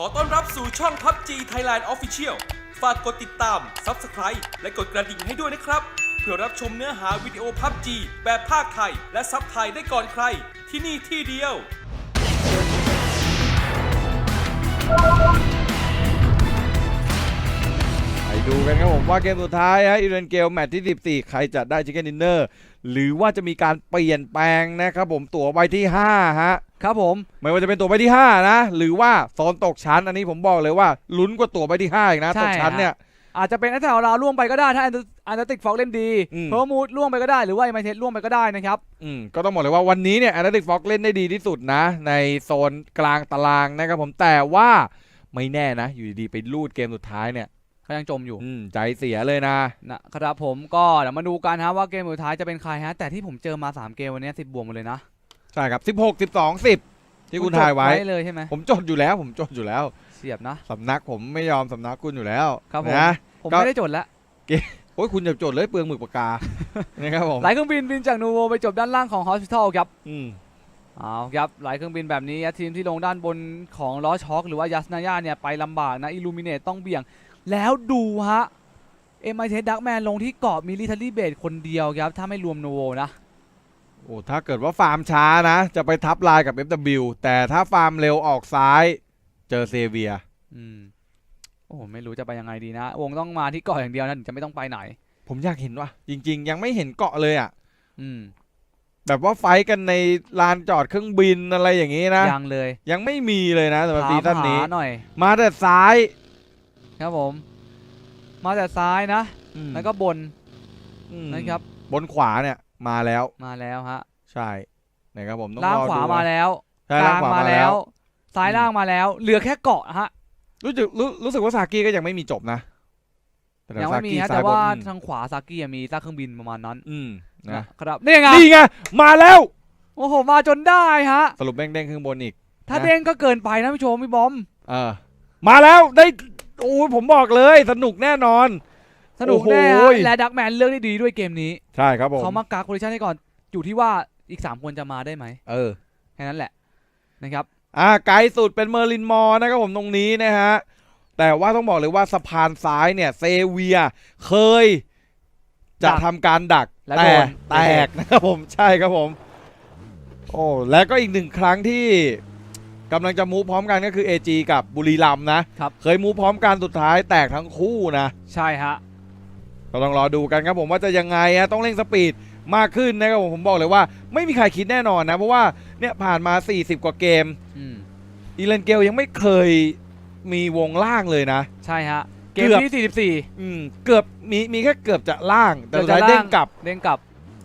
ขอต้อนรับสู่ช่อง PUBG Thailand Official ฝากกดติดตาม Subscribe และกดกระดิ่งให้ด้วยนะครับ เพื่อรับชมเนื้อหาวิดีโอ PUBG แบบภาคไทย และซับไทยได้ก่อนใคร ที่นี่ที่เดียว ไปดูกันครับผมว่าเกมสุดท้ายฮะอีเรนเกลแมตช์ที่ 14 ใครจะได้ชิคเก้นดินเนอร์หรือว่าจะมีการเปลี่ยนแปลงนะครับผมตั๋วใบที่5ฮะ ครับผม ไม่ว่าจะเป็นตั๋วใบที่ 5 นะ หรือว่าโซนตกชั้น อันนี้ผมบอกเลยว่าลุ้นกว่าตั๋วใบที่ 5 อีกนะ ใช่ ตกชั้นเนี่ย อาจจะเป็นแอตแทกเราล่วงไปก็ได้ถ้าอันติกฟอกเล่นดีอืม เพอร์มูดล่วงไปก็ได้หรือว่าไอมาเทสล่วงไปก็ได้นะครับอืมก็ต้องบอกเลยว่าวันนี้เนี่ยแอตเลติกฟ็อกเล่นได้ดีที่สุดนะ ในโซนกลางตารางนะครับผมแต่ว่าไม่แน่นะ อยู่ดีๆ ไปลูดเกมสุดท้ายเนี่ยเขายังจมอยู่อืมใจเสียเลยนะ นะครับผมก็เดี๋ยวมาดูกันฮะว่าเกมสุดท้ายจะเป็นใครฮะแต่ที่ผมเจอมา3เกมวันนี้10บวกหมดเลยนะ ใช่ครับ16 12 10ที่คุณถ่ายไว้จดเลยใช่ไหมผมจดอยู่แล้ว ผมจดอยู่แล้ว เสียบนะสำนักผมไม่ยอมสำนักคุณอยู่แล้วครับผมนะผมก็ไม่ได้จดแล้วโอ้ยคุณอย่าจดเลยเปลืองหมึกปากกานะครับผมหลายเครื่องบินบินจากนูโวไปจบด้านล่างของฮอสพิทอลครับอืมเอาครับหลายเครื่องบินแบบนี้ทีมที่ลงด้านบนของล้อช็อคหรือว่ายัสนายาเนี่ยไปลำบากนะอิลูมิเนตต้องเบี่ยง แล้วดูฮะเอ็มไอเทดักแมนลงที่เกาะมิลิเทอรี่เบสคนเดียวครับถ้าไม่รวมนูโวนะ โอ้ถ้าเกิดว่าฟาร์มช้านะ จะไปทับลายกับ FW แต่ถ้าฟาร์มเร็วออกซ้าย เจอเซเวีย อืมโอ้โหไม่รู้จะไปยังไงดีนะ วงต้องมาที่เกาะอย่างเดียวนะถึงจะไม่ต้องไปไหน ผมอยากเห็นว่ะ จริง ๆ ยังไม่เห็นเกาะเลยอะ อืม แบบว่าไฟท์กันในลานจอดเครื่องบินอะไรอย่างนี้นะ ยังเลยยังไม่มีเลยนะสำหรับซีซั่นนี้ ถามหาหน่อย มาแต่ซ้ายครับผม มาแต่ซ้ายนะอืมแล้วก็บนอืมนะครับ บนขวาเนี่ย มาแล้ว มาแล้วฮะใช่นะครับผมต้องล่างรอขวาดูมานะแล้วใช่กล่าลางงขวามามาแล้แล้ว ว ซ้ายล่างมาแล้ว เหลือแค่เกาะฮะรู้สึกรู้รู้สึกว่าซากิก็ยังไม่มีจบนะแต่ยังไม่มีซฮะซ้แต่ยบนว่าอืมทางขวาซากิมีซากเครื่องบินประมาณนั้นอืมนะนะครับนี่ไงนี่ไงมาแล้ว โอ้โหมาจนได้ฮะ สรุปแม่งเด้งขึ้นบนอีก ถ้านะ เด้งก็เกินไปนะพี่ชมพี่บอม เออมาแล้วได้โอ้ยผมบอกเลยสนุกแน่นอน สนุกแน่โอ้ฮะโหและดักแมนเลือกได้ดีด้วยเกมนี้ ใช่ครับผมเขามากักโพซิชันให้ก่อน อยู่ที่ว่าอีก 3 คนจะมาได้ไหม เออ แค่นั้นแหละนะครับ อ่าไกลสุดเป็นเมอร์ลินมอร์นะครับผมตรงนี้นะฮะ แต่ว่าต้องบอกเลยว่าสะพานซ้ายเนี่ย เซเวียเคย จะดักทำการดักและแต่โดนแตกนะครับผมใช่ครับผม โอ้และก็อีกหนึ่งครั้งที่กำลังจะมูฟพร้อมกันก็คือ AG กับบุรีรัมย์นะครับเคยมูฟพร้อมกันสุดท้ายแตกทั้งคู่นะ ใช่ฮะ ก็ต้องรอดูกันครับผมว่าจะยังไงฮะต้องเร่งสปีดมากขึ้นนะครับผมผมบอกเลยว่า ไม่มีใครคิดแน่นอนนะ เพราะว่าเนี่ยผ่านมา 40 กว่าเกมอืมอีเลนเกลยังไม่เคยมีวงล่างเลยนะ ใช่ฮะ เกเกืมอบที่ 44 อืมเกือบมีมีแค่เกือบจะล่าง แต่สุดท้ายกือบจะเด้งกลับเด้งกลับ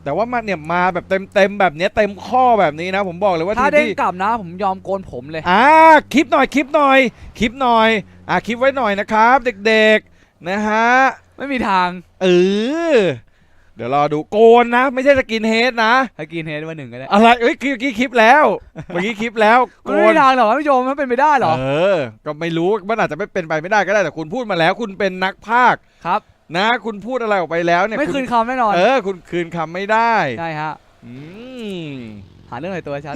แต่ว่ามันเนี่ยมาแบบเต็มเต็มๆแบบเนี้ยเต็มข้อแบบนี้นะ ผมบอกเลยว่าถ้าทีมเด้งที่กลับนะ ผมยอมโกนผมเลยอ่าคลิปหน่อยคลิปหน่อย คลิปหน่อยอ่าคลิปไว้หน่อยนะครับ เด็กๆนะฮะ ไม่มีทาง เออ เดี๋ยวรอดูโกนนะ ไม่ใช่สกินเฮดนะให้กินเฮดมาหนึ่งก็ได้อะไรเอ้ยเมื่อกี้คลิปแล้ว เมื่อกี้คลิปแล้วโกมันไม่น มีทางหรอกท่านผู้ชมมันเป็นไปได้เหรอ เออ ก็ไม่รู้ มันอาจจะไม่เป็นไปไม่ได้ก็ได้ แต่คุณพูดมาแล้ว คุณเป็นนักพากย์ครับ นะ คุณพูดอะไรออกไปแล้วเนี่ยไม่ณคืนคำแน่นอนเออ คุณคืนคำไม่ได้ ใช่ฮะ อืม หาเรื่องใส่ตัวชัด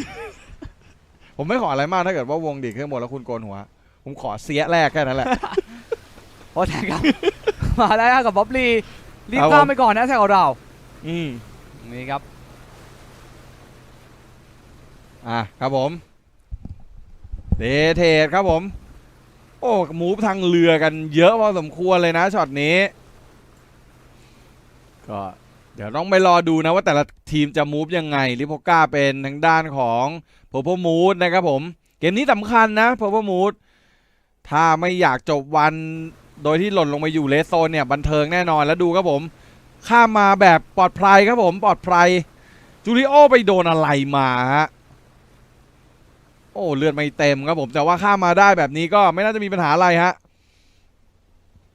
ผมไม่ขออะไรมากถ้าเกิดว่าวงดีดขึ้นหมดแล้วคุณโกนหัว ผมขอเสียแรกแค่นั้นแหละโอ้แทงครับ มาแล้วฮะกับบ๊อบลีรีบครับผมข้ามไปก่อนนะแทงของเราอืมนี่ครับอะครับผมเดเทดครับผม โอ้มูฟทางเรือกันเยอะพอสมควรเลยนะช็อตนี้ ก็เดี๋ยวต้องไปรอดูนะว่าแต่ละทีมจะมูฟยังไงลิโพก้าเป็นทางด้านของโพโพมูดนะครับผม เกมนี้สำคัญนะโพโพมูดถ้าไม่อยากจบวัน โดยที่หล่นลงมาอยู่เลสโซนเนี่ยบันเทิงแน่นอนแล้วดูครับผมข้ามมาแบบปลอดภัยครับผมปลอดภัยจูริโอไปโดนอะไรมาฮะโอ้เลือดไม่เต็มครับผมแต่ว่าข้ามมาได้แบบนี้ก็ไม่น่าจะมีปัญหาอะไรฮะ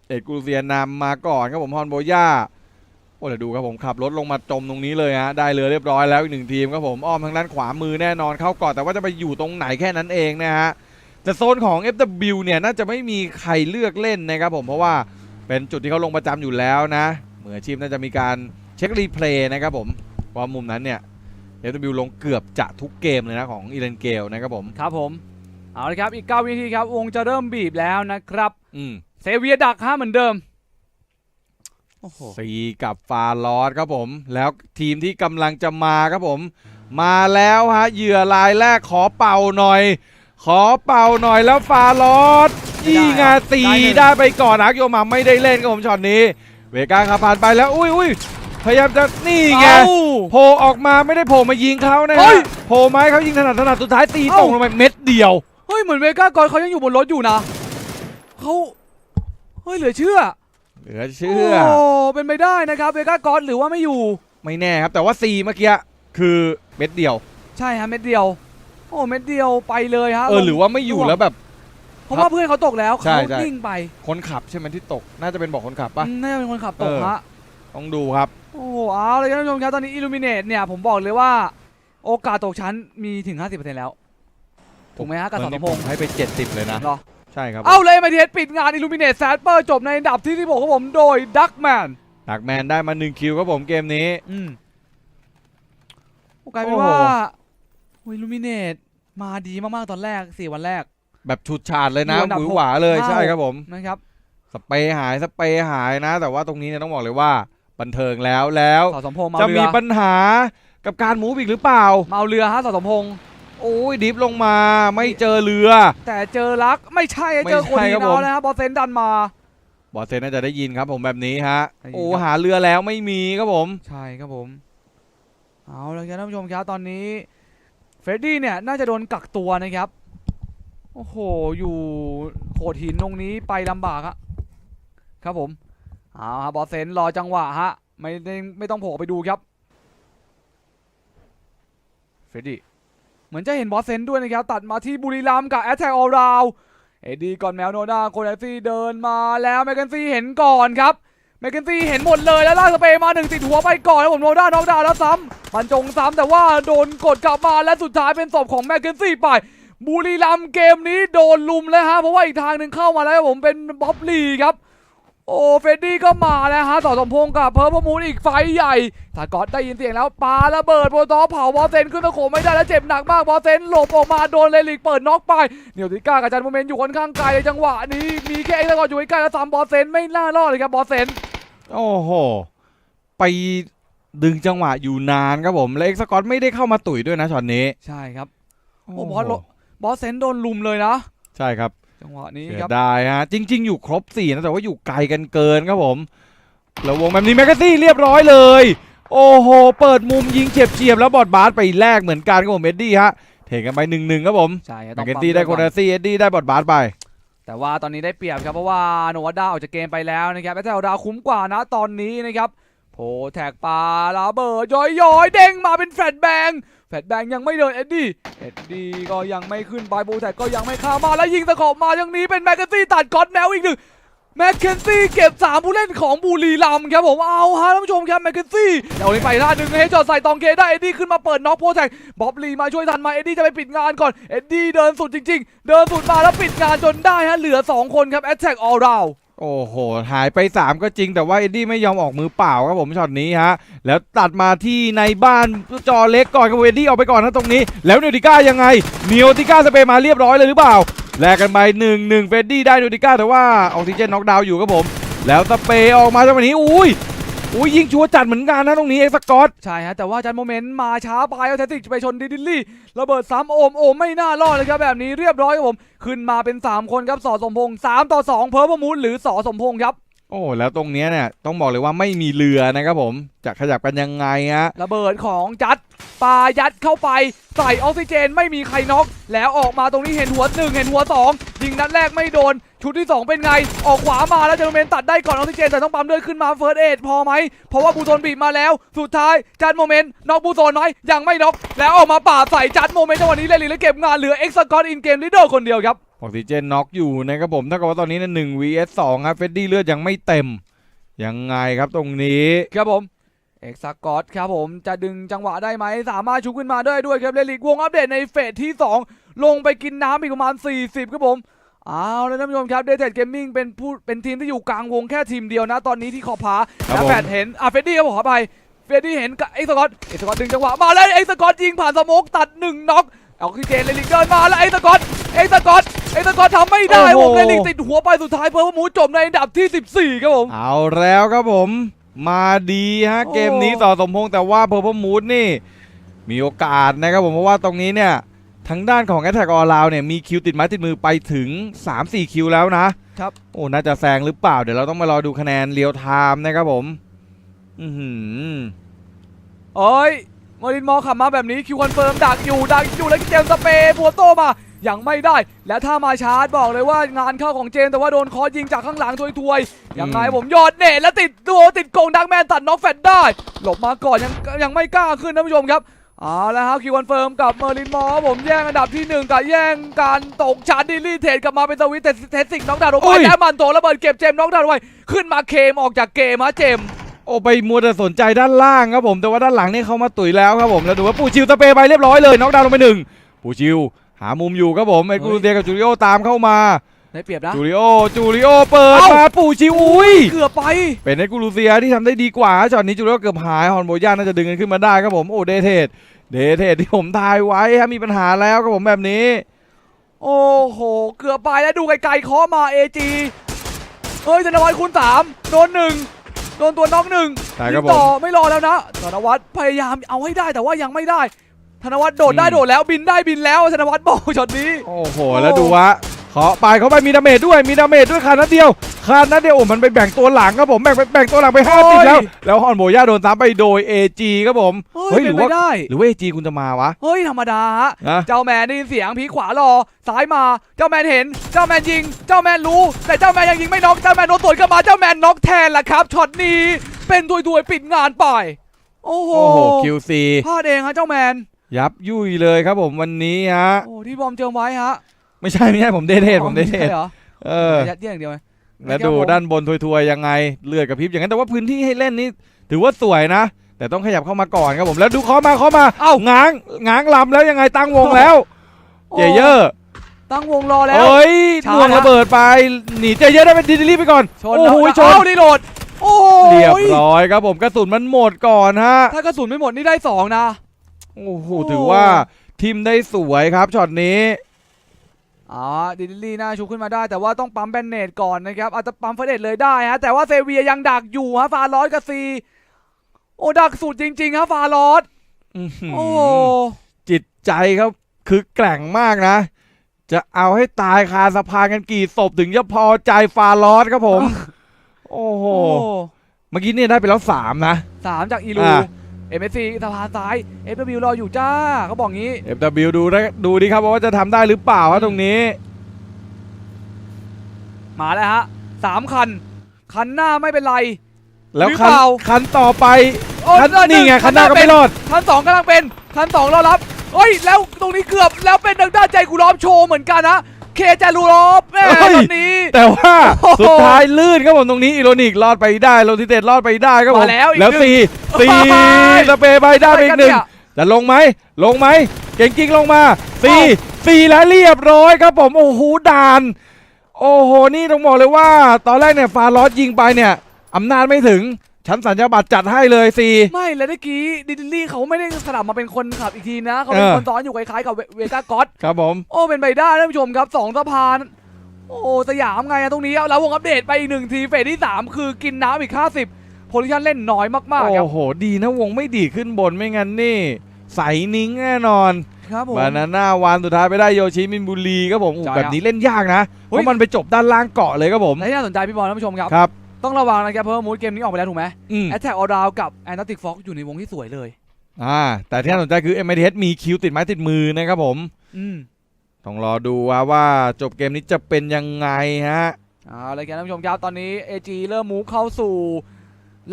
เอ็ดกูเซียนนำมาก่อนครับผมฮอนโบย่าโอ้เดี๋ยวดูครับผมขับรถลงมาจมตรงนี้เลยฮะได้เรือเรียบร้อยแล้วอีกหนึ่งทีมครับผมอ้อมทางด้านขวามือแน่นอนเข้าก่อนแต่ว่าจะไปอยู่ตรงไหนแค่นั้นเองนะฮะ แต่โซนของ FW เนี่ยน่าจะไม่มีใครเลือกเล่นนะครับผมเพราะว่าเป็นจุดที่เขาลงประจำอยู่แล้วนะมืออาชีพน่าจะมีการเช็ครีเพลย์นะครับผมว่ามุมนั้นเนี่ย FW ลงเกือบจะทุกเกมเลยนะของอีเลนเกลนะครับผมครับผมเอาละครับอีก9วินาทีครับวงจะเริ่มบีบแล้วนะครับอืมเซเวียดักฮะเหมือนเดิมโอ้โหซีกับฟาลอสครับผม แล้วทีมที่กำลังจะมาครับผม มาแล้วฮะเหยื่อรายแรกขอเป่าหน่อย ขอเป่าหน่อยแล้วฟาลอสไม่ได้ยี่งาตีได้หนึ่งได้ไปก่อนนักโยมาไม่ได้เล่นครับผมช็อตนี้ เวก้าขับผ่านไปแล้วอุ้ยอุ้ยพยายามจะนี่ไงเอ้าโผล่ออกมาไม่ได้โผล่มายิงเขานะเฮ้ฮะยโผล่ไมาให้เขายิงถนัดถนัดสุดท้ายตีเอ้าตรงลงไปเม็ดเดียวเฮ้ยเหมือนเวก้ากอนเขายังอยู่บนรถอยู่นะเขาเฮ้ยเหลือเชื่อ เหลือเชื่อโอ้เป็นไปได้นะครับเวก้ากอนหรือว่าไม่อยู่ ไม่แน่ครับแต่ว่าซีเมื่อกี้คือเม็ดเดียว ใช่ฮะเม็ดเดียว โอ้เม็ดเดียวไปเลยฮะเออหรือว่าไม่อยู่แล้วแบบ เพราะว่าเพื่อนเขาตกแล้วใช่เขาใช่ นิ่งไปคนขับใช่ไหมที่ตก น่าจะเป็นบอกคนขับปะอืมน่าจะเป็นคนขับตกเออ ฮะ ต้องดูครับ โอ้โหเอาเลยครับท่านผู้ชมครับตอนนี้อิลูมิเนตเนี่ยผมบอกเลยว่า โอกาสตกชั้นมีถึง 50%แล้ว ถูกไหมฮะกับสองนี้พงษ์ให้ไป 70 เลยนะ เหรอ ใช่ครับเอาเลยมาเทสปิดงานอิลูมิเนตแซดเปอร์จบในอันดับที่ที่ผมครับผมโดยดักแมนดักแมนได้มา 1 คิวครับผมเกมนี้ อืมโอกลายเป็นโอ้โห ว่าอิลูมิเนตมาดีมากๆตอนแรกสี่วันแรก แบบฉุดฉาดเลยนะอยู่อันดับหวือหวาเลยหก ใช่ครับผม นะครับสเปรย์หายสเปรย์หายนะ แต่ว่าตรงนี้เนี่ยต้องบอกเลยว่าบันเทิงแล้วแล้ว สอสมพงษ์มาจะเอาเรืมีอปัญหากับการมูฟอีกหรือเปล่า มาเอาเรือฮะสอสมพงษ์โอ้ยดิฟลงมาไม่เจอเรือ แต่เจอรักไม่ใช่ไม่เจอคนใช่ดีครับแล้ผวมนะครับบอสเซนดันมา บอสเซนน่าจะได้ยินครับผมแบบนี้ฮะ ได้ยินโอ้ครับหาเรือแล้วไม่มีครับผม ใช่ครับผม เอาละครับท่านผู้ชมครับตอนนี้ เฟรดดี้เนี่ยน่าจะโดนกักตัวนะครับ โอ้โห อยู่โขดหินตรงนี้ไปลำบากอะครับผมเอาฮะบอสเซนรอจังหวะฮะ ไม่ได้ไม่ต้องโผล่ไปดูครับ เฟรดดี้ เหมือนจะเห็นบอสเซนด้วยนะครับ ตัดมาที่บุรีรัมกับแอตแทกออราวเอ็ดดี้ก่อนแมวโนดาโคเดซี่เดินมาแล้วแมคเคนซี่เห็นก่อนครับ แมคเคนซี่เห็นหมดเลยแล้วลากสเปย์มาหนึ่งติดหัวไปก่อนแล้วผมโนด้าน็อกดาวน์แล้วซ้ำบรรจงซ้ำแต่ว่าโดนกดกลับมาและสุดท้ายเป็นศพของแมคเคนซี่ไปบุรีรัมเกมนี้โดนลุมแล้วฮะเพราะว่าอีกทางหนึ่งเข้ามาแล้วผมเป็นบ๊อบลีครับโอ้เฟรดดี้ก็มาแล้วฮะต่อสมพงษ์กับเพิร์ลพมูลอีกไฟใหญ่สากอตได้ยินเสียงแล้วปาระเบิดโปรตอเผาบอสเซนขึ้นตะโขไม่ได้แล้วเจ็บหนักมากบอสเซนหลบออกมาโดนเลลิกเปิดน็อกไปเนียวติก้ากับจันโมเมนต์อยู่ค่อนข้างไกลในจังหวะนี้มีแค่เอ็กซ์ตะกออยู่ใกล้แล้วซ้ำบอเซนไม่น่ารอดเลยครับบอเซน โอ้โห ไปดึงจังหวะอยู่นานครับผม และเอ็กซ์สกอตไม่ได้เข้ามาตุ๋ยด้วยนะช็อตนี้ ใช่ครับ โอ้บอสโลบอสเซนโดนลุมเลยนะ ใช่ครับ จังหวะนี้เสียครับดายฮะ จริง ๆ อยู่ครบ4นะแต่ว่าอยู่ไกลกันเกินครับผม แล้ววงแบบนี้แมกกาซี่เรียบร้อยเลย โอ้โห เปิดมุมยิงเฉียบๆแล้วบอดบาสไปแลกเหมือนกันครับผมเอ็ดดี้ฮะ เทกันไปหนึ่งหนึ่งครับผมใช่ครับแมต้องกกาปั๊มซี่ได้เลือโคก่อนาซี่เอ็ดดี้ได้บอดบาสไป แต่ว่าตอนนี้ได้เปรียบครับเพราะว่าโนวาด้าออกจากเกมไปแล้วนะครับแอตแทกดาวคุ้มกว่านะตอนนี้นะครับโผแท็กปลาระเบิดย้อยย้อยๆเด้งมาเป็นแฟลตแบงแฟลตแบงยังไม่เดินเอ็ดดี้เอ็ดดี้ก็ยังไม่ขึ้นไปโบแท็กก็ยังไม่ข้ามาแล้วยิงสะขอบมาอย่างนี้เป็นแมกกาซี่ตัดก๊อตแมวอีกหนึ่ง แมคเคนซี่เก็บ 3 ผู้เล่นของบุรีรัมย์ครับผมเอาฮะท่านผู้ชมครับแมคเคนซี่เดี๋ยวนี้ไปล่าหนึ่งเฮจอดใส่ตองเกได้เอ็ดดี้ขึ้นมาเปิดน็อกโพแทกบ๊อบลีมาช่วยทันมาเอ็ดดี้จะไปปิดงานก่อนเอ็ดดี้เดินสุดจริง ๆ เดินสุดมาแล้วปิดงานจนได้ฮะเหลือ 2 คนครับแอตแทกออลราว โอ้โห หายไป 3 ก็จริงแต่ว่าเอ็ดดี้ไม่ยอมออกมือเปล่าครับผมช็อตนี้ฮะ แล้วตัดมาที่ในบ้านจอเล็กก่อนครับเอ็ดดี้ออกไปก่อนนะตรงนี้ แล้วเนวติก้ายังไงเนวติก้าสเปรย์มาเรียบร้อยเลยหรือเปล่า แลกกันไป1นึ่งหนึ่งเฟดดี้ได้เนวติก้าแต่ว่าออกซิเจนน็อกดาวน์อยู่ครับผม แล้วสเปรย์ออกมาจังหวะนี้อุ้ย อุ้ยยิงชัวร์จัดเหมือนกันนะตรงนี้เอ็กซ์สกอตใช่ฮะแต่ว่าจันโมเมนต์มาช้าไปเอาแทติกไปชนดิดิลลี่ระเบิดซ้ำโอมโอมไม่น่ารอดเลยครับแบบนี้เรียบร้อยครับผม ขึ้นมาเป็น 3 คนครับสอสมพงษ์3ต่อ2 เพิร์พมูลหรือสอสมพงษ์ครับ โอ้แล้วตรงเนี้ยเนี่ยต้องบอกเลยว่าไม่มีเรือนะครับผมจะขยับกันยังไงฮะระเบิดของจัดปายัดเข้าไปใส่ออกซิเจนไม่มีใครน็อกแล้วออกมาตรงนี้เห็นหัวหนึ่งเห็นหัวสองยิงนัดแรกไม่โดน ชุดที่ 2 เป็นไง ออกขวามาแล้วจันโมเมนตัดได้ก่อนออกซิเจนแต่ต้องปั๊มเลือดขึ้นมาเฟิร์สเอดพอไหมเพราะว่าบูโซนบีบมาแล้ว สุดท้ายจันโมเมนต์น็อกบูโซนไหมยังไม่น็อกแล้วออกมาป่าใส่จัดโมเมนต์จังหวะนี้เลยลีแล้วเก็บงานเหลือเอ็กซ์กอตอินเกมลีดเดอร์คนเดียวครับ ออกซิเจนน็อกอยู่นะครับผมถ้ากับว่าตอนนี้เนี่ยหนึ่ง vs สองครับเฟดดี้เลือดยังไม่เต็ม ยังไงครับตรงนี้ครับผมเอ็กซ์กอตครับผมจะดึงจังหวะได้ไหม สามารถชุบขึ้นมาได้ด้วยครับเลลิกวงอัปเดตในเฟสที่ 2 ลงไปกินน้ำอีกประมาณ 40 ครับผมเอาแล้วท่านผู้ชมครับเดทเกมมิ่งเป็นผู้เป็นทีมที่อยู่กลางวงแค่ทีมเดียวนะ ตอนนี้ที่ขอบผาครับแล้วผมแฟดเห็นอะเฟดดี้ครับผมขอไปเฟดดี้เห็นกับเอ็กซ์กอตเอ็กซ์กอตดึงจังหวะมาแล้วเอ็กซ์กอตยิงผ่านสโมกตัดหนึ่งน็อก ออกซิเจนเลลิกเดินมาแล้วเอ็กซ์กอตเอ็กซ์ตากอตเอ็กซ์ตากอตทำไม่ได้โอ้วโหงเลลิกติดหัวไปสุดท้ายเพอร์มูจบในอันดับที่ 14 ครับผม เอาแล้วครับผมมาดีฮะโอ้ เกมนี้ต่อสมพงษ์แต่ว่าเพอร์พมูดนี่ มีโอกาสนะครับผมเพราะว่าตรงนี้เนี่ยทางด้านของ a t t a c k All Round เนี่ยมีคิวติดไม้ติดมือไปถึง 3-4 คิวแล้วนะครับโอ้น่าจะแซงหรือเปล่า เดี๋ยวเราต้องมารอดูคะแนนเรียลไทม์นะครับผม อือหือ เอ้ย มารินมอลขับมาแบบนี้คิวคอนเฟิร์มดักอยู่ดักอยู่แล้วเจมส์สเปย์พัวโตมายังไม่ได้ และถ้ามาชาร์จบอกเลยว่างานเข้าของเจมส์แต่ว่าโดนคอยิงจากข้างหลังทวยๆยังไงผมยอดเน็ตแล้วติดตัวติดโกงดักแมนตัดน็อกแฟดได้ หลบมาก่อนยังยังไม่กล้าขึ้นท่านผู้ชมครับเอาแล้วครับคิวคอนเฟิร์มกับเมอร์ลินมอลผมแย่งอันดับที่หนึ่งกับแย่งการตกชาร์จดิลลี่เทรดกลับมาเป็นสวิตเทสติกน็อกดาวน์ลงโอ้ไปยแล้วมันโตระเบิดเก็บเจมส์น็อกดาวน์ไว้ขึ้นมาเคมออกจากเกมฮะเจมส์ โอ้ไปมัวแต่สนใจด้านล่างครับผมแต่ว่าด้านหลังนี่เขามาตุ๋ยแล้วครับผมแล้วดูว่าปูชิวตะเปไปเรียบร้อยเลยน็อกดาวน์ลงไปหนึ่งปูชิว หามุมอยู่ครับผมเอ็ดกูเตียกับจูริโอตามเข้ามาได้เปรียบนะจูริโอจูริโอเปิดเอ้ามมาปูชิวอุ้ยเกือบไป เป็นเอ็ดกูลูเซียที่ทำได้ดีกว่าช็อตนี้จูริโอเกือบหายฮอนโบย่าน่าจะดึงกันขึ้นมาได้ครับผมโอ้เดเทดเดเทดที่ผมทายไว้ฮะมีปัญหาแล้วครับผมแบบนี้ โอ้โหเกือบไปแล้วดูไกลๆเคาะมาเอจีเฮ้ยธนวัฒน์คูณสามโดนหนึ่ง โดนตัวน็อกหนึ่งได้ครับยิงต่อผมไม่รอแล้วนะธนวัฒน์พยายามเอาให้ได้แต่ว่ายังไม่ได้ ธนวัฒน์โดดได้อืมโดดแล้วบินได้บินแล้วธนวัฒน์บอกช็อตนี้ โอ้โห แล้วดูวะ เคาะไปเขาไปมีดาเมจด้วยมีดาเมจด้วยคานัดเดียวคานัดเดียวโอ้มันไปแบ่งตัวหลังครับผมแบ่งไปแบ่งตัวหลังไปห้าสิบแล้ว แล้วฮอนโบย่าโดนตามไปโดย AG ครับผมเฮ้ยหเป็รืนอไปว่าได้หรือว่า AG คุณจะมาวะเฮ้ยธรรมดาฮะนะเจ้าแมนได้ยินเสียงพีขวารอซ้ายมาเจ้าแมนเห็น เจ้าแมนยิง เจ้าแมนรู้ แต่เจ้าแมนยังยิงไม่น็อกเจ้าแมนโดนสวนกลับมาเจ้าแมนน็อกแทนล่ะครับช็อตนี้เป็นตัวยๆปิดงานไปโอ้โหโอ้โห QC พลาดเองฮะเจ้าแมนยับยุ่ยเลยครับผมวันนี้ฮะโอ้ที่บอมเจอไว้ฮะ ไม่ใช่ไม่ใช่ผมเดทเทดผมเดทเทดใช่เหรอเออยัดเยียดอย่างเดียวไหมแล้วครับดูผมด้านบนทวยๆยังไงเลือดกับพริบอย่างนั้นแต่ว่าพื้นที่ให้เล่นนี่ถือว่าสวยนะ แต่ต้องขยับเข้ามาก่อนครับผมแล้วดูเคาะมาเคาะมาเอ้าง้างง้างลำแล้วยังไงตั้งวงแล้วโอ้เจเยอร์ตั้งวงรอแล้วเอ้ยช้าหน่วงนะระเบิดไปหนีเจเยอร์ได้เป็นดิลิลี่ไปก่อนชนโอ้แล้วโหชเอ้านรีโหลดโอ้โหเรียบร้อยครับผมกระสุนมันหมดก่อนฮะถ้ากระสุนไม่หมดนี่ได้สองนะโอ้โหโอ้ถือว่าทีมได้สวยครับช็อตนี้ อ๋อดิลิลี่น่าชูขึ้นมาได้ แต่ว่าต้องปั๊มแบนเนตก่อนนะครับอาจจะปั๊มเฟรเดตเลยได้ฮะแต่ว่าเซเวียยังดักอยู่ฮะฟาลอสกับซีโอ้ดักสุดจริงๆฮะฟาลอสอื้อหือโอ้จิตใจเขาคือแกร่งมากนะ จะเอาให้ตายคาสะพานกันกี่ศพถึงจะพอใจฟาลอสครับผม โอ้โหโอ้เมื่อกี้เนี่ยได้ไปแล้วสามนะสามจากอีลู อะเอ็มเอสซีสะพานซ้ายเอฟวรออยู่จ้าเขาบอกงี้ FW ดูนะดูดิครับว่าจะทำได้หรือเปล่าฮะตรงนี้ มาแล้วฮะสามคัน คันหน้าไม่เป็นไร แล้วหรือคันเปล่า คันต่อไปโอ้คันเออนี่ไงหงคันหน้าก็เป็ไม่รอด คันสองกำลังเป็น คันสองรอรับเฮ้ย แล้วตรงนี้เกือบแล้วเป็นดังด้านใจกูรอบโชว์เหมือนกันนะ เคจารูรอบแม่เฮ้ย ตอนนี้ แต่ว่าโอ้โหสุดท้ายลื่นครับผมตรงนี้อีโรนิกรอดไปได้โรติเตตรอดไปได้ครับผมมาแล้วอีกแล้วหนึ่งสี่สี่โอ้ยสเปย์ไปได้ไปอีกหนึ่งอะไรกันเนี่ยจะลงไหมลงไหมเก่งกิ้งลงมาสี่สี่แล้วเรียบร้อยครับผมโอ้โหด่าน โอ้โหนี่ต้องบอกเลยว่า ตอนแรกเนี่ยฟาลอสยิงไปเนี่ยอำนาจไม่ถึง ชั้นสัญญาบัตรจัดให้เลยสี่ ไม่แล้วเมื่อกี้ดิดิลลี่เขาไม่ได้สลับมาเป็นคนขับอีกทีนะ เขาเป็นเออ คนซ้อนอยู่คล้ายๆกับเวเวก้าก็อตครับผม โอ้เป็นไปได้ท่านผู้ชมครับสองสะพาน โอ้สยามไงอะตรงนี้เอาแล้ววงอัปเดตไปอีกหนึ่งทีเฟสที่ 3 คือกินน้ำอีก 50โพลิชันเล่นน้อยมากๆครับโอ้โห ดีนะวงไม่ดีดขึ้นบนไม่งั้นนี่ ใสนิ้งแน่นอน ครับผม บานาน่าวานสุดท้ายไปได้โยชิมินบุรีครับผมโอ้โหใช่ครับแบบนี้เล่นยากนะ เพเฮ้ย ราะมันไปจบด้านล่างเกาะเลยครับผม และที่น่าสนใจพี่บอลท่านผู้ชมครับ ครับ ต้องระวังนะครับเพราะว่ามูดเกมนี้ออกไปแล้วถูกไหมอืมแอตแทกออดาวกับแอนตติกฟ็อกอยู่ในวงที่สวยเลย อ่าแต่ที่น่าสนใจคือ m อ t มีคิวติดไม้ติดมือนะครับผม อืมต้องรอดูว่าว่าจบเกมนี้จะเป็นยังไงฮะ เอาละครับท่านผู้ชมครับตอนนี้ AG เริ่มมูฟเข้าสู่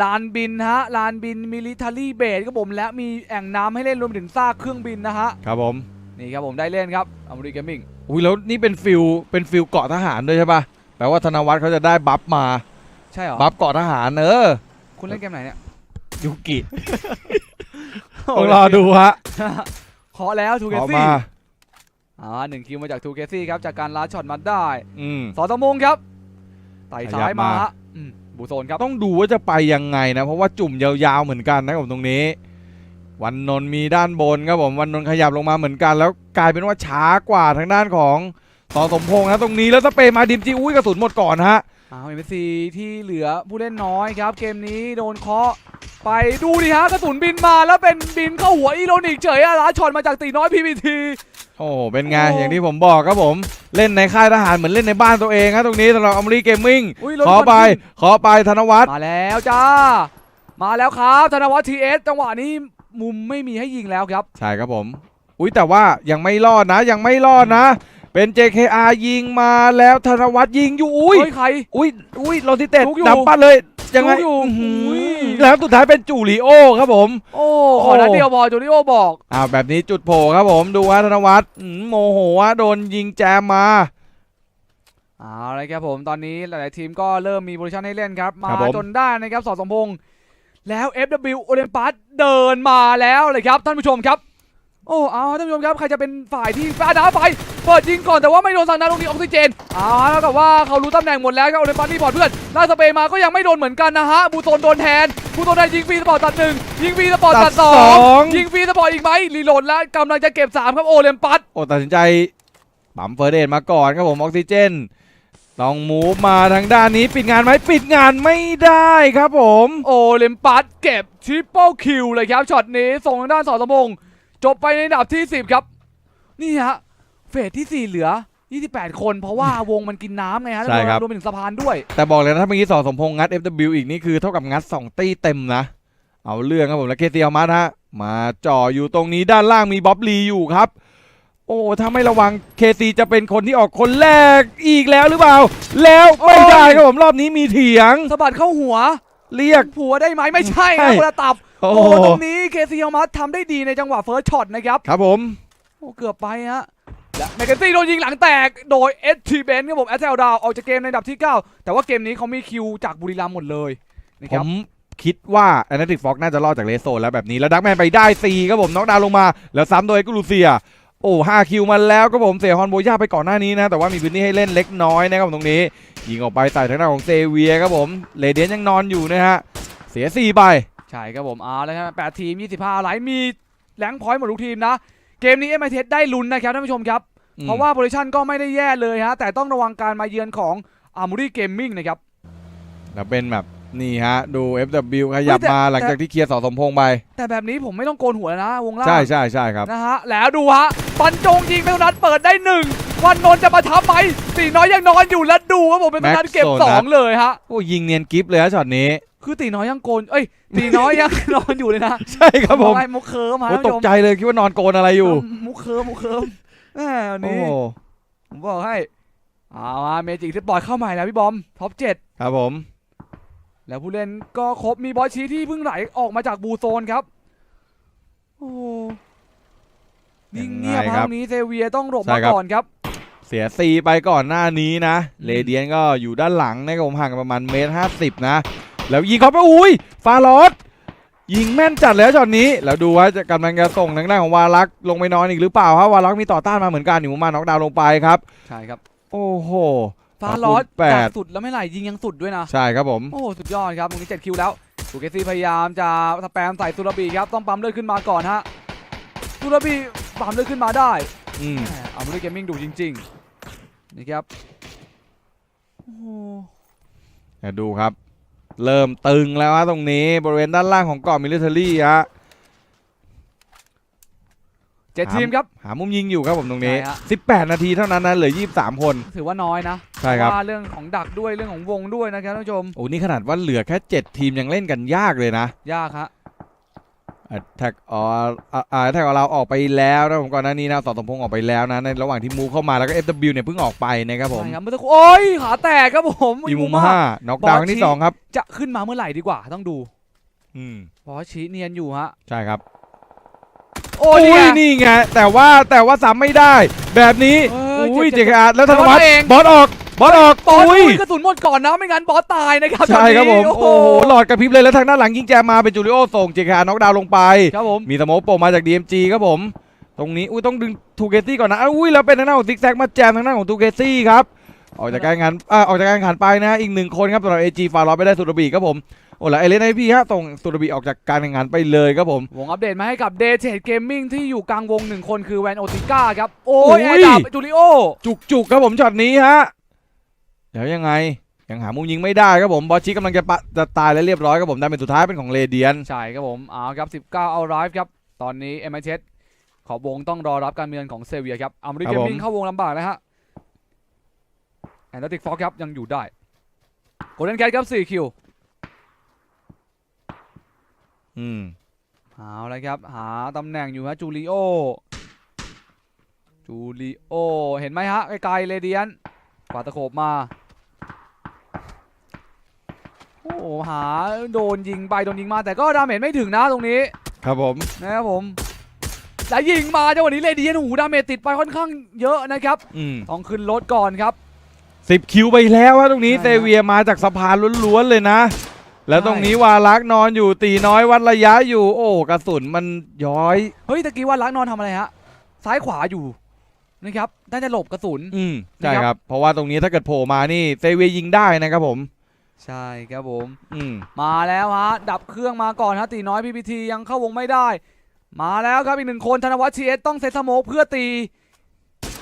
ลานบินฮะลานบินมิลิเทอรี่เบสครับผมและมีแอ่งน้ำให้เล่นรวมถึงซากเครื่องบินนะฮะ ครับผม นี่ครับผมได้เล่นครับอมริเกมมิ่งอุ้ยแล้วนี่เป็นฟิลเป็นฟิลเกาะทหารด้วยใช่ปะแปลว่าธนวัฒน์เขาจะได้บัฟมา ใช่เหรอบัฟเกาะทหารเออคุณเล่นเกมไหนเนี่ยยูกิต้องรอดูฮะขอแล้วทูเกออกซี่มาอ่าหนึ่งคิวมาจากทูเกซี่ครับจากการลัดช็อตมาได้อืมสอตมงครับไต่ซ้ายขยับมามาฮะอืมบูโซนครับต้องดูว่าจะไปยังไงนะ เพราะว่าจุ่มยาวๆเหมือนกันนะครับผมตรงนี้ วันนนท์มีด้านบนครับผมวันนนท์ขยับลงมาเหมือนกัน แล้วกลายเป็นว่าช้ากว่าทางด้านของต่อสมพงษ์นะตรงนี้แล้วสเปรย์มาดิมจีอุ้ยกระสุนหมดก่อนฮะ เอาเอ็มซีที่เหลือผู้เล่นน้อยครับ เกมนี้โดนเคาะไปดูดิฮะกระสุนบินมาแล้วเป็นบินเข้าหัวอีโรนิกเฉยอะลาช็อตมาจากตีน้อยพีพีทีโอ้โหเป็นไงโอ้อย่างที่ผมบอกครับผมเล่นในค่ายทหารเหมือนเล่นในบ้านตัวเองครับตรงนี้สำหรับอมรีเกมมิ่งอุ้ยรถขอไปควันขึ้นขอไปธนวัฒน์มาแล้วจ้า มาแล้วครับธนวัฒน์ทีเอสจังหวะนี้มุมไม่มีให้ยิงแล้วครับ ใช่ครับผม อุ้ยแต่ว่ายังไม่รอดนะยังไม่รอดนะ เป็น JKR ยิงมาแล้วธนวัฒน์ยิงอยู่อุ้ยเฮ้ยใคร อุ้ยอุ้ยโรซิเต็ดลุกอยู่ ดับปั้นเลยยังไงลุกอยู่อื้อหืออุ้ยแล้วสุดท้ายเป็นจูริโอครับผม โอ้ขอนัดเดียวบอลจูริโอบอกอ้าวแบบนี้จุดโผล่ครับผมดูว่าธนวัฒน์อื้อโมโหว่าโดนยิงแจมมา เอาเลยครับผมตอนนี้หลาย ๆ ทีมก็เริ่มมีโพซิชันให้เล่นครับ มาครับผม จนได้นะครับสอดสมพงษ์แล้ว FW โอลิมปัสเดินมาแล้วเลยครับท่านผู้ชมครับ โอ้เอาท่านผู้ชมครับใครจะเป็นฝ่ายที่ฟาดาไปเปิดยิงก่อนแต่ว่าไม่โดนทางด้านตรงนี้ออกซิเจนเอาฮะแล้วกับว่าเขารู้ตำแหน่งหมดแล้วครับโอลิมปัสนี่บอร์ดเพื่อนล่ากสเปย์มาก็ยังไม่โดนเหมือนกันนะฮะบูโตนโดนแทนบูโตนได้ยิงฟรีสปอร์ตตัดหนึ่งยิงฟรีสปอร์ตตัดสองยิงฟรีสปอร์ตอีกไหมรีโหลดแล้วกำลังจะเก็บสามครับโอลิมปัสโอ้ตัดสินใจปั๊มเฟอร์เดนมาก่อนครับผมออกซิเจนต้องมูฟมาทางด้านนี้ปิดงานไหมปิดงานไม่ได้ครับผม โอลิมปัสเก็บทริปเปิลคิวเลยครับช็อตนี้ส่งทางด้านสอสมง จบไปในอันดับที่ 10 ครับ นี่ฮะ เฟสที่ 4 เหลือ 28 คนเพราะว่าวงมันกินน้ำไงฮะใช่ครับ รวมไปถึงสะพานด้วย แต่บอกเลยนะถ้าเมื่อกี้สอสมพงษ์งัด FW อีกนี่คือเท่ากับงัด 2 ตี้เต็มนะ เอาเรื่องครับผมแล้วเคเซียมัสฮะมาจ่ออยู่ตรงนี้ด้านล่างมีบ๊อบลีอยู่ครับ โอ้ถ้าไม่ระวังเคซีจะเป็นคนที่ออกคนแรกอีกแล้วหรือเปล่า แล้วไม่ได้ครับผมรอบนี้มีเถียง สะบัดเข้าหัว เรียก ผัวได้ไหมไม่ใช่ใช่นะคนละตับ โอ้ โอ้ตรงนี้เคซียมัสทำได้ดีในจังหวะเฟิร์สช็อตนะครับครับผม โอ้เกือบไปฮะและแมกกาซี่โดนยิงหลังแตกโดยเอสทีเบนครับผมแอสเซลดาวออกจากเกมในอันดับที่ 9 แต่ว่าเกมนี้เขามีคิวจากบุรีรัมย์หมดเลยนะผครับมคิดว่าแอนนาติกฟ็อกน่าจะรอดจากเลสโซนแล้วแบบนี้ แล้วดักแมนไปได้ซีครับผมน็อกดาวน์ลงมา แล้วซ้ำโดยกุลูเซีย โอ้ห้าคิวมาแล้วครับผมเสียฮอนโบย่าไปก่อนหน้านี้นะแต่ว่ามีพื้นที่ให้เล่นเล็กน้อยนะครับผมตรงนี้ ยิงออกไปใส่ทางด้านของเซเวียครับผมเลเดียนยังนอนอยู่นะฮะเสียสี่ไปใช่ครับผมเอาแล้วครับแปดทีม25ไลท์มีแรงค์พอยต์หมดทุกทีมนะ เกมนี้ m i t ได้ลุ้นนะครับท่านผู้ชมครับอืมเพราะว่าโพซิชันก็ไม่ได้แย่เลยฮะแต่ต้องระวังการมาเยือนของอาร์มูรี่เกมมิ่งนะครับแล้วเป็นแบบ นี่ฮะ ดู FW ขยับเฮ้ยแต่มาหลังจากที่เคลียร์สอสมพงษ์ไป แต่แบบนี้ผมไม่ต้องโกนหัวแล้วนะ วงล่างใช่ใช่ใช่ครับนะฮะ แล้วดูฮะ ปันจงยิงเป็นนัดเปิดได้หนึ่งวันนนท์จะมาทับไหมตีน้อยยังนอนอยู่แล้วดูครับผมเป็นนัดเก็บแม็กโซนัสสองเลยฮะโอ้ยิงเนียนกิฟเลยฮะช็อตนี้ คือตีน้อยยังโกนเอ้ยตีน้อยยังนอนอยู่เลยนะใช่ครับผมไมุกเคิร์มฮะโอ้ท่านตผู้กชมใจเลยคิดว่านอนโกนอะไรอยู่มุกเคิร์มมุกเคิร์มแหมวันโอ้นี้ผมบอกให้เอามาเมจิกที่ปล่อยเข้าใหม่แล้วพี่บอมท็อปเจ็ดครับผม แล้วผู้เล่นก็ครบมีบอสชีที่เพิ่งไหลออกมาจากบูโซนครับ โอ้นิ่งเงียบยังไงคครัรับบนี้เซเวียต้องหลบใช่มาครับก่อนครับ เสียซีไปก่อนหน้านี้นะอืมเรเดียนก็อยู่ด้านหลังนะครับผมห่างกันประมาณเมตรห้าสิบนะ แล้วยิงเขาไปอุ้ยฟาลอสยิงแม่นจัดแล้วช็อตนี้แล้วดูว่าจะกำลังจะส่งทางด้านของวารักษ์ลงไปนอนอีกหรือเปล่าครับวารักษ์มีต่อต้านมาเหมือนกันอยู่มาน็อกดาวน์ลงไปครับ ใช่ครับ โอ้โห ฟาลอสแปดจากสุดแล้วไม่ไหลยิงยังสุดด้วยนะ ใช่ครับผม โอ้สุดยอดครับตรงนี้7คิวแล้วตูเกซี่พยายามจะสแปมใส่ซูราบีครับต้องปั๊มเลือดขึ้นมาก่อนฮะซูราบีปั๊มเลือดขึ้นมาได้อืมแหมเอามาด้วยเกมมิ่งดูจริงๆนะครับโอ้โหเดี๋ยวดูครับ เริ่มตึงแล้วฮะตรงนี้บริเวณด้านล่างของเกาะมิลิเทอรี่ฮะ เจ็ดทีมครับ หามุมยิงอยู่ครับผมตรงนี้ ใช่ฮะ 18 นาทีเท่านั้นนะเหลือ 23 คน ถือว่าน้อยนะใช่ครับเพาะว่าเรื่องของดักด้วยเรื่องของวงด้วยนะครับท่านผู้ชมโอ้นี่ขนาดว่าเหลือแค่ 7 ทีมยังเล่นกันยากเลยนะ ยากฮะแท็กอ๋ออ่าแท็กของเราออกไปแล้วนะผมก่อนหน้านี้นะสอสมพงษ์ออกไปแล้วนะในระหว่างที่มูฟเข้ามาแล้วก็ FW เนี่ยเพิ่งออกไปนะครับผมใช่ครับเมื่อสักครู่โอ้ยขาแตกครับผมอีมูมาห้าน็อกดาวน์ครั้งที่สองครับจะขึ้นมาเมื่อไหร่ดีกว่าต้องดูอืมเพราะว่าชี้เนียนอยู่ฮะ ใช่ครับ โอ้โอ้นี่ยไงนี่ไงแต่ว่าแต่ว่าซ้ำไม่ได้ แบบนี้เอออุ้ยเจ็เจบคอาร์แล้วธนวัฒน์ธนวัฒน์เอง บอสออกบอสออกบอสอุ้ยอุ้ยกระสุนหมดก่อนนะไม่งั้นบอสตายนะครับใช่ครับผมตอนนี้โอ้โหหลอดกระพริบเลยแล้วทางด้านหลังยิงแจมมาเป็นจูริโอส่งเจคอาร์น็อกดาวน์ลงไป ครับผม มีสโมกโปรมาจาก DMG ครับผม ตรงนี้อุ้ยต้องดึงทูเกซี่ก่อนนะอ้าวอุ้ยแล้วเป็นทางด้านของซิกแซกมาแจมทางด้านของทูเกซี่ครับออกจากการแข่งขันอ่าออกจากการแข่งขันไปนะอีกหนึ่งคนครับสำหรับ AG ฟาร์ลอไปได้สุรบีครับผม โอ้แล้วเอเลนไอพี่ฮะส่งสุรบีออกจากการแข่งขันไปเลยครับผม วงอัปเดตมาให้กับเดเ t เกมมิ่งที่อยู่กลางวงหนึ่งคนคือแวนโอติก้าครับ โอ้ยโอ้ไอยดาบจูริโอ จุกจุกครับผมช็อตนี้ฮะเดี๋ยวยังไงยังหามุมยิงไม่ได้ครับผมบอสชิกำลังจะปะจะตายแล้วเรียบร้อยครับผมได้เป็นสุดท้ายเป็นของเรเดียน ใช่ครับผมเอาครับ 19 เอาไรฟ์ครับ ตอนนี้ m i t ขอบวงต้องรอรับการเมือนของเซเวียครับอเมริครัเกบมผม มิ่งเข้าวงลำบากนะฮะแอนติกฟ็อกครับ ยังอยู่ได้โกลเด้นแคทครับ 4 คิว อืมเอาละครับ หาตำแหน่งอยู่ฮะจูริโอ จูริโอ เห็นไหมฮะ ไกลๆเรเดียนกวาดตะโขบมา โอ้โหหาโดนยิงไปโดนยิงมาแต่ก็ดาเมจไม่ถึงนะตรงนี้ ครับผมนะครับผมแล้วยิงมาจังหวะนี้เรเดียนหูดาเมจติดไปค่อนข้างเยอะนะครับ อืมต้องขึ้นรถก่อนครับ สิบคิวไปแล้วฮะตรงนี้ใช่ฮะเซเวียมาจากสะพานล้วนๆเลยนะ แล้วใช่ตรงนี้วาลักษ์นอนอยู่ตีน้อยวัดระยะอยู่ โอ้กระสุนมันย้อย เฮ้ยตะกี้ว่าลักนอนทำอะไรฮะ ซ้ายขวาอยู่นะครับน่าจะหลบกระสุน อืมนะใช่ครับครับ เพราะว่าตรงนี้ถ้าเกิดโผล่มานี่เซเวียยิงได้นะครับผม ใช่ครับผม อืมมาแล้วฮะ ดับเครื่องมาก่อนฮะตีน้อยพีพีทียังเข้าวงไม่ได้ มาแล้วครับอีกหนึ่งคนธนวัฒน์ชีเอสต้องเซตสโมกเพื่อตี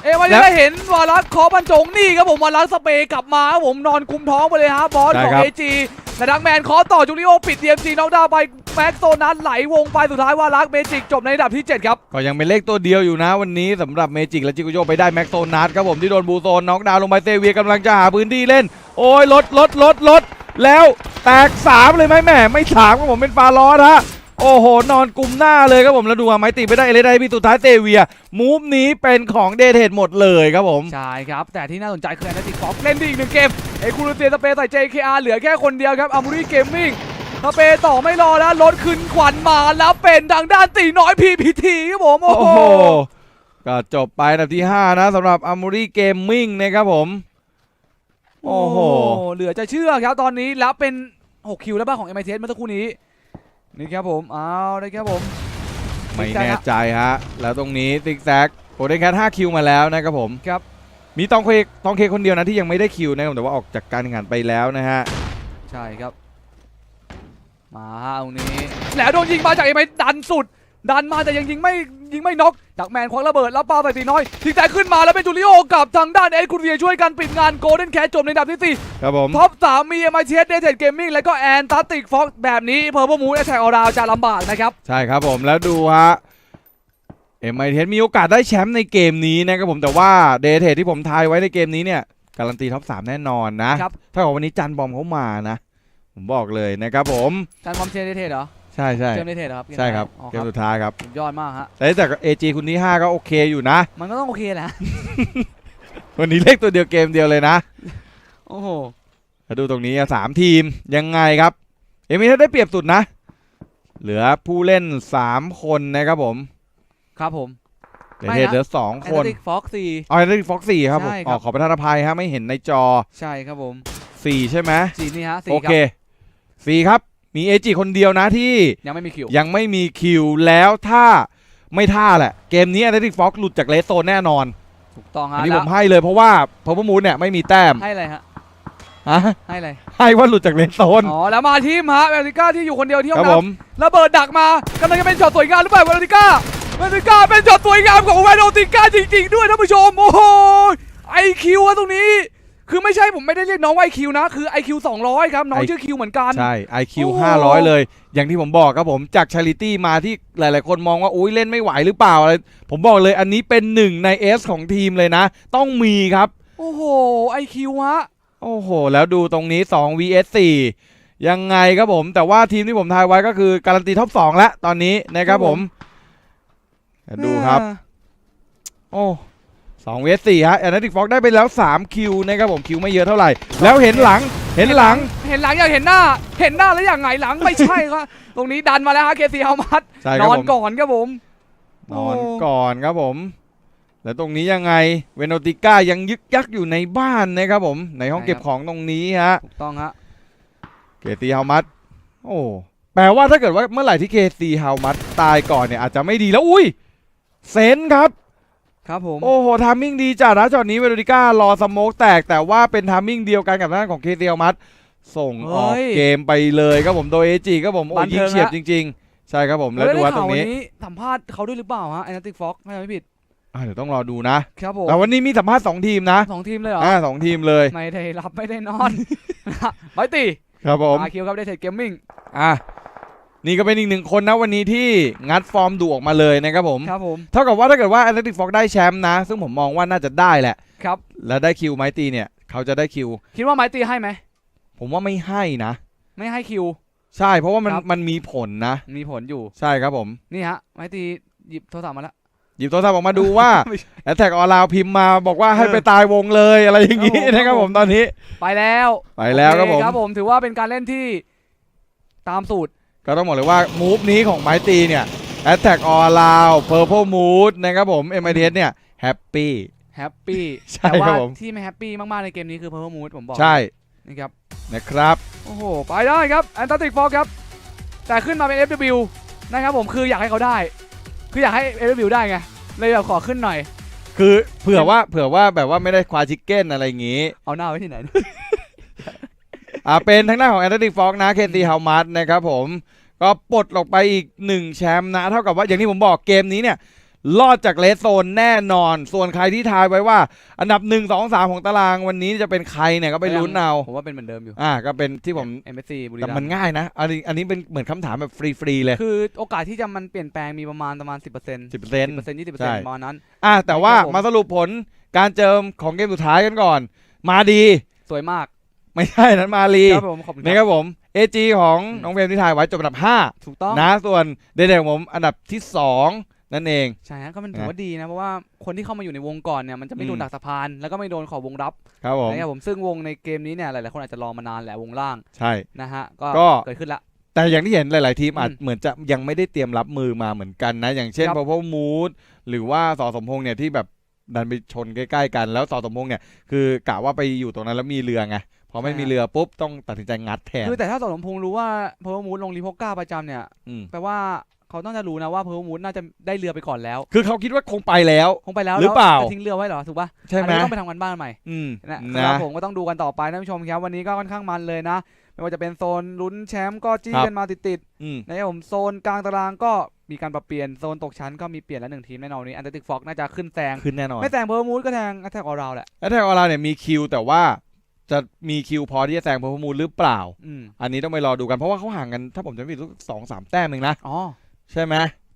เอวันนี้ได้เห็นวารัสขอบรรจงนี่ครับผมวารัสสเปย์กลับมาครับผมนอนคุมท้องไปเลยฮะบอสของเอจีแต่ดักแมนขอต่อจูริโอปิดเดียมจีน็อกดาวน์ไปแม็กโซนัสไหลวงไปสุดท้ายวารัสเมจิกจบในอันดับที่ 7 ครับ ก็ยังเป็นเลขตัวเดียวอยู่นะวันนี้สำหรับเมจิกและจิกุโยไปได้แม็กโซนัทครับผมที่โดนบูโซนน็อกดาวน์ลงไปเซเวียกำลังจะหาพื้นที่เล่น โอ้ยลดลดลดลดแล้วแตกสามเลยไหมแหมไม่สามครับผมเป็นฟาลอสฮะ โอ้โห นอนกลุ่มหน้าเลยครับผมแล้วดูว่าไม้ตีไปได้เอเลนไอพี่สุดท้ายเซเวีย มูฟนี้เป็นของเดเทดหมดเลยครับผม ใช่ครับ แต่ที่น่าสนใจคือแอนติกฟอกเล่นดีอีกหนึ่งเกมเอคูรูเตียสเปย์ใส่ JKR เหลือแค่คนเดียวครับอามูรีเกมมิ่งสเปย์ต่อไม่รอแล้วรถขึ้นขวัญมาแล้วเป็นทางด้านตีน้อย PPT ครับผมโอ้โอ้โหโหก็จบไปอันดับที่ 5 นะสำหรับอ m มูรี่เกมมิ่งนะครับผม โอ้โห เหลือจะเชื่อครับตอนนี้แล้วเป็น 6 คิวแล้วบ้างของ m i t เมื่อสักครู่นี้ นี่ครับผมเอาเลยครับผม ไม่แน่ใจฮะ แล้วตรงนี้ซิกแซกโกลเด้นแคท5คิวมาแล้วนะครับผมครับ มีตองเคตองเคคนเดียวนะที่ยังไม่ได้คิวนะครับแต่ว่าออกจากการแข่งขันไปแล้วนะฮะ ใช่ครับ มาฮะตรงนี้ แล้วโดนยิงมาจาก m i ดันสุด ดันมาแต่ยังยิงไม่ยิงไม่น็อกดักแมนควักระเบิดแล้วปาใส่ตีน้อยทิ้งแต่ขึ้นมาแล้วเป็นจูริโอกับทางด้านเอ็ดคูเรียช่วยกันปิดงานโกลเด้นแคทจบในอันดับที่สี่ครับผมท็อปสามมี m i t เดเทดเกมมิ่งแล้วก็แอนตาติกฟ็อกแบบนี้เพอร์ e มูนแอทแทกออราวจะลำบากนะครับใช่ครับผมแล้วดูฮะเอ็มไอเทมีโอกาสได้แชมป์ในเกมนี้นะครับผมแต่ว่าเดทเทที่ผมทายไว้ในเกมนี้เนี่ยการันตีท็อป3แน่นอนนะครับถ้ากับวันนี้จันบอมเขามานะ ผมบอกเลยนะครับผมการบอมเชนเดเทดเหรอ ใช่ใช่เกมเดเทดเหรอครับใช่ครับ อ๋อเกคมรับสุดท้ายครับสุดยอดมากฮะแต่จากเอจีคุณที่5ก็โอเคอยู่นะ มันก็ต้องโอเคแหละวันนี้เลขตัวเดียวเกมเดียวเลยนะโอ้โหแล้วดูตรงนี้อะสามทีมยังไงครับ เอมิทัได้เปรียบสุดนะ เหลือผู้เล่น3คนนะครับผมครับผมเดทเทเหลือ2แอนคนตาติกฟ็อกสี่อ๋อเดทฟ็อกซี่ครับผมใช่ครับอ๋อขอประทานอภัยฮะไม่เห็นในจอใช่ครับผม4ใช่ไหมสี่นี่ฮะสี่โอครัเคบสี่ครับ มีเอจิคนเดียวนะที่ยังไม่มีคิวยังไม่มีคิวแล้วถ้าไม่ท่าแหละ เกมนี้ a อ l e t i c Fox หลุดจากเลสโซนแน่นอนถูกต้องอัฮะนนี้แล้ผวมให้เลยเพราะว่าพ u พ p มูนเนี่ยไม่มีแต้มให้อะไรฮะฮะให้อะไรให้ว่าหลุดจากเลสโซนอ๋อแล้วมาทีมฮะเวลติก้าที่อยู่คนเดียวที่ห้คอรับงผน้มำระเบิดดักมากำลังจะเป็นช็อตสวยงามหรือเปล่าเวลติก้าเวลติก้าเป็นช็อตสวยงามของเวลติก้าจริงๆด้วยท่านผู้ชมโอ้โหไอคิวตรงนี้ คือไม่ใช่ผมไม่ได้เรียกน้องว่าไอคิวนะ คือ IQ 200 ครับ น้องไอ้ชื่อคิวเหมือนกัน ใช่ IQ โอ้500 เลย อย่างที่ผมบอกครับผมจากชาริตี้มาที่หลาย ๆ คนมองว่าอุ้ยเล่นไม่ไหวหรือเปล่าอะไรผมบอกเลยอันนี้เป็นหนึ่งใน S ของทีมเลยนะ ต้องมีครับ โอ้โหไอคิวฮะ โอ้โห แล้วดูตรงนี้ 2 vs 4 ยังไงครับผม แต่ว่าทีมที่ผมทายไว้ก็คือการันตีท็อป 2 แล้วตอนนี้นะครับผม ดูครับ โอ้ สองเวสสี่ฮะแอนนาติกฟอกได้ไปแล้ว 3 คิวนะครับผมคิวไม่เยอะเท่าไหร่ แล้วเห็นหลังเห็นหลังเห็นหลังอยากเห็นหน้า เห็นหน้าแล้วอย่างไงหลังไม่ใช่ครับ ตรงนี้ดันมาแล้วฮะเคซีเฮามัดใช่นครับอนผมก่อนครับผม นอนโอ้ก่อนครับผม แล้วตรงนี้ยังไงเวนโนติก้ายังยึกยักอยู่ในบ้านนะครับผม ในห้องเก็บของตรงนี้ฮะถูกต้องฮะเคซีฮามัดโอ้แปลว่าถ้าเกิดว่าเมื่อไหร่ที่เคซีฮามัดตายก่อนเนี่ยอาจจะไม่ดีแล้วอุ้ยเซนครับ ครับผม โอ้โหทามมิ่งดีจัดนะจอดนี้เวโรดิก้ารอสโมกแตกแต่ว่าเป็นทามมิ่งเดียวกันกับทางด้านของเคเซียมัสส่งออกเฮ้ยเกมไปเลยครับผมโดยเอจีครับผมโอ้บันยิเทิงงเฉียบละจริง ๆ ใช่ครับผมแล้วดูว่าตรงนี้แล้ได้ข่ววันนี้สัมภาษณ์เขาด้วยหรือเปล่าฮะแอนติกฟ็อกไม่จำไม่ผิด อะเดี๋ยวต้องรอดูนะ ครับผมแต่วันนี้มีสัมภาษณ์สองทีมนะสองทีมเลยเหรอ อ่าสองทีมเลยไม่ได้รับไม่ได้นอนไปตีครับผมอาคิวครับได้เทรดเกมมิ่ง อะ นี่ก็เป็นอีกหนึ่งคนนะวันนี้ที่งัดฟอร์มดุออกมาเลยนะครับผม ครับผม เท่ากับว่าถ้าเกิดว่าแอตเลติกฟอกได้แชมป์นะ ซึ่งผมมองว่าน่าจะได้แหละ ครับ แล้วได้คิวไมตีเนี่ย เขาจะได้คิว คิดว่าไม้ตีให้ไหม ผมว่าไม่ให้นะ ไม่ให้คิว ใช่ เพราะว่ามันครับ มันมีผลนะ มีผลอยู่ ใช่ครับผม นี่ฮะ ไม้ตีหยิบโทรศัพท์มาแล้ว หยิบโทรศัพท์ออกมาดูว่า ไม่ใช่แอตแทกออนไลน์พิมพ์มาบอกว่าให้เออไปตายวงเลยอะไรอย่างนี้ครับผม นะครับผมตอนนี้ ไปแล้วไปแล้วครับผม โอเครับผม ถือว่าเป็นการเล่นที่ตามสูตร ก็ต้องบอกเลยว่ามูฟนี้ของไมตีเนี่ยแอตแทกออนไลน์เพอร์เพลมูดนะครับผมเอ็มไอเเนี่ยแฮปปี้ แฮปปี้ใช่แต่ว่าครับผม ที่ไม่แฮปปี้มาก ๆ ในเกมนี้คือ Purple Mood ผมบอกใช่นะครับ นะครับ โอ้โห ไปได้ครับแอนต t ติกฟอกครับ แต่ขึ้นมาเป็น FW นะครับผมคืออยากให้เขาได้ คืออยากให้ FW ได้ไง เลยแบบขอขึ้นหน่อย คือเผื่อว่าเผื่อว่าแบบว่าไม่ได้ควาชิคเก้นอะไรอย่างงี้ เอาหน้าไว้ที่ไหน อ่าเป็นทางด้านของแอนต t ติกฟอกนะเคทีเฮามัสนะครับผม ก็ปลดลงไปอีกหนึ่งแชมป์นะ เท่ากับว่าอย่างที่ผมบอกเกมนี้เนี่ยรอดจากเลสโซนแน่นอน ส่วนใครที่ทายไว้ว่า อันดับ 1 2 3 ของตารางวันนี้จะเป็นใครเนี่ยก็ไปลุ้นเอาผมว่าเป็นเหมือนเดิมอยู่อ่าก็เป็นที่ผมเอ็มเอสซีบุรีแต่รัมันมย์ง่ายนะอันนี้อันนี้เป็นเหมือนคำถามแบบฟรีๆเลย คือโอกาสที่จะมันเปลี่ยนแปลงมีประมาณประมาณ 10% 10% 10%เซน20%ใช่ประมาณนั้นอะแต่ว่าครับผมมาสรุปผลการเจิมของเกมสุดท้ายกันก่อน มาดีสวยมาก ไม่ใช่นั้นมาลีครับผมขอบคุณนะคครับรับผม เอจของอืมน้องเฟรมที่ถ่ายไว้จบอันดับถูกต้อง5นะส่วนเดนเดของผมอันดับที่ 2 นั่นเอง ใช่ฮะก็มันถือว่าดีนะ เพราะว่าคนที่เข้ามาอยู่ในวงก่อนเนี่ยมันจะไม่โดอืนมดักสะพาน แล้วก็ไม่โดนขอบวงรับครับผมนะครับผมซึ่งวงในเกมนี้เนี่ยหลายๆคนอาจจะรอมานานแหละวงล่างใช่นะฮะก็ก็เกิดขึ้นละแต่อย่างที่เห็นหลาย ๆ ทีมอาจอืมเหมือนจะยังไม่ได้เตรียมรับมือมาเหมือนกันนะ อย่างเช่นครับพอพมูดหรือว่าสอสมพงษ์เนี่ยที่แบบดันไปชนใกล้ ๆ กันแล้วสอสมพงษ์เนี่ยคือกะว่าไปอยู่ตรงนั้นแล้วมีเรือไง พอไม่มีเรือปุ๊บต้องตัดสินใจงัดแทนคือแต่ถ้าสอนสมพงษ์รู้ว่าเพอร์มูดลงรีโพก้าประจำเนี่ยอืมแปลว่าเขาต้องจะรู้นะว่าเพอร์มูดน่าจะได้เรือไปก่อนแล้ว คือเขาคิดว่าคงไปแล้ว คงไปแล้วหรือเปล่าแล้วจะทิ้งเรือไว้เหรอถูกปะใช่ไหมอันนี้ต้องไปทำกันบ้านใหม่อืมนะนะครับผมก็ต้องดูกันต่อไปท่านผู้ชมครับวันนี้ก็ค่อนข้างมันเลยนะไม่ว่าจะเป็นโซนลุ้นแชมป์ก็จี้ครับกันมาติดอืมๆนะครับผมโซนกลางตารางก็มีการปรับเปลี่ยนโซนตกชั้นก็มีเปลี่ยนแล้วหนึ่งทีมแน่นอนวันนี้อันเดอร์ติกฟอกน่าจะขึ้นแซงขึ้นแน่นอนไม่แซงเพอร์มูดก็แซงแอตแทกออราแหละ แล้วแทงออนไลน์เนี่ยมีคิวแต่ว่า จะมีคิวพอที่จะแซงพอมูลหรือเปล่า อืมอันนี้ต้องไปรอดูกันเพราะว่าเขาห่างกัน ถ้าผมจำไม่ผิดสองสามแต้มเองนะ อ๋อใช่ไหม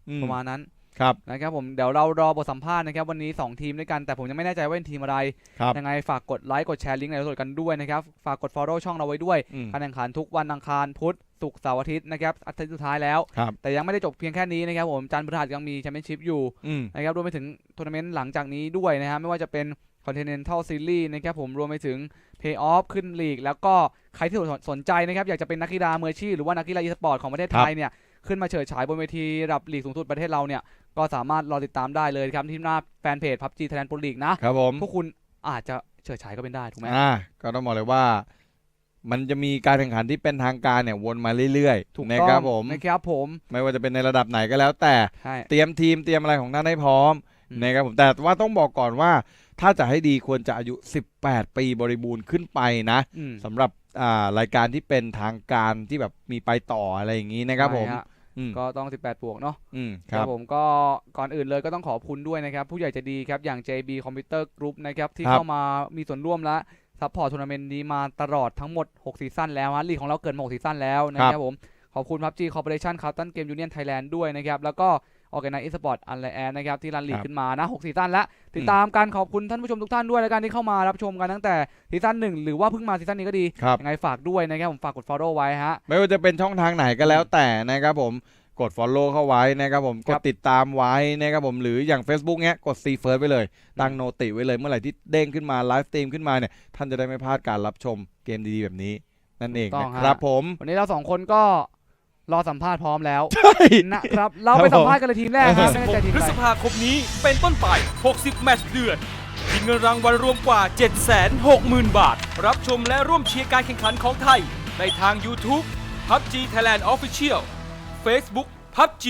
อืมประมาณนั้นครับ นะครับผมเดี๋ยวเรารอบทสัมภาษณ์นะครับวันนี้ 2 ทีมด้วยกันแต่ผมยังไม่แน่ใจว่าเป็นทีมอะไร ครับยังไงฝากกดไลค์กดแชร์ลิงก์ในไลฟ์สดกันด้วยนะครับ ฝากกด follow ช่องเราไว้ด้วย อืมการแข่งขันทุกวันอังคารพุธศุกร์เสาร์อาทิตย์นะครับอาทิตย์สุดท้ายแล้ว ครับ แต่ยังไม่ได้จบเพียงแค่นี้นะครับผมจันทร์พฤหัสยังมีแชมเปี้ยนชิพอยู่อืมนะครับรวมไปถึงทัวร์นาเมนต์หลังจากนี้ด้วยนะฮะไม่ว่าจะเป็น Continental Series นะครับผมรวมไปถึง Pay Off ขึ้นลีก แล้วก็ใครที่สนใจนะครับอยากจะเป็นนักกีฬามืออาชีพหรือว่านักกีฬาอีสปอร์ตของประเทศไทยเนี่ยขึ้นมาเฉิดฉายบนเวทีระดับลีกสูงสุดประเทศเราเนี่ยก็สามารถรอติดตามได้เลยครับที่หน้าแฟนเพจ PUBG Thailand Pro League นะครับผมพวกคุณอาจจะเฉิดฉายก็เป็นได้ถูกไหมอ่าก็ต้องบอกเลยว่ามันจะมีการแข่งขันที่เป็นทางการเนี่ยวนมาเรื่อยถูกๆนะต้คอรังบผมนะครับผม ไม่ว่าจะเป็นในระดับไหนก็แล้วแต่ใช่เตรียมทีมเตรียมอะไรของท่านให้พร้อมอืมนะครับผม แต่ว่าต้องบอกก่อนว่า ถ้าจะให้ดีควรจะอายุ 18 ปีบริบูรณ์ขึ้นไปนะอืมสำหรับอ่ารายการที่เป็นทางการที่แบบมีไปต่ออะไรอย่างนี้นะครับผมใช่ฮะอืมก็ต้อง 18 บวกเนาะอืมคครัรับบผมก็ก่อนอื่นเลยก็ต้องขอบคุณด้วยนะครับ ผู้ใหญ่ใจะดีครับ อย่าง JB Computer Group นะครับที่ครับเข้ามามีส่วนร่วมและซัพพอร์ตทัวร์นาเมนต์นี้มาตลอดทั้งหมด 6 ซีซั่นแล้วฮะลีกของเราเกิดมา6ซีซั่นแล้วนะครับผม ขอบคุณ PUBG Corporation c a r l t o n Game Union Thailand ด้วยนะครับ แล้วก็ Organize Esport u n l i a n นะครับที่รันลีกครับขึ้นมานะ6ซีซั่นแล้วติดตามการขอบคุณท่านผู้ชมทุกท่านด้วยแล้วกันที่เข้ามารับชมกันตั้งแต่ซีซั่นหนึ่งหรือว่าเพิ่งมาซีซั่นนี้ก็ดีครับยังไงฝากด้วยนะครับผมฝากกด follow ไว้ฮะไม่ว่าจะเป็นช่องทางไหนก็แล้วแต่นะครับผมกด Follow เข้าไว้นะครับผมกครัดบติดตามไว้นะครับผมหรืออย่าง Facebook เนี้ยกด See First ไว้เลย ตั้งโนติไว้เลยเมื่อไหร่ที่เด้งขึ้นมาไลฟ์สตรีมขึ้นมาเนี่ยท่านจะได้ไม่พลาดการรับชมเกมดีๆแบบนี้ นั่นเองถูกต้องนะฮะครับผม วันนี้เราสองคนก็ รอสัมภาษณ์พร้อมแล้วใช่ นะครับ เราไปสัมภาษณ์กันเลยทีมแรกครับไม่แน่ใจทีม16พฤอะไรษภาคมนี้เป็นต้นไป 60 แมตช์เดือดมีเงินรางวัลรวมกว่า 760,000 บาท รับชมและร่วมเชียร์การแข่งขันของไทย ในทาง YouTube PUBG Thailand Official Facebook PUBG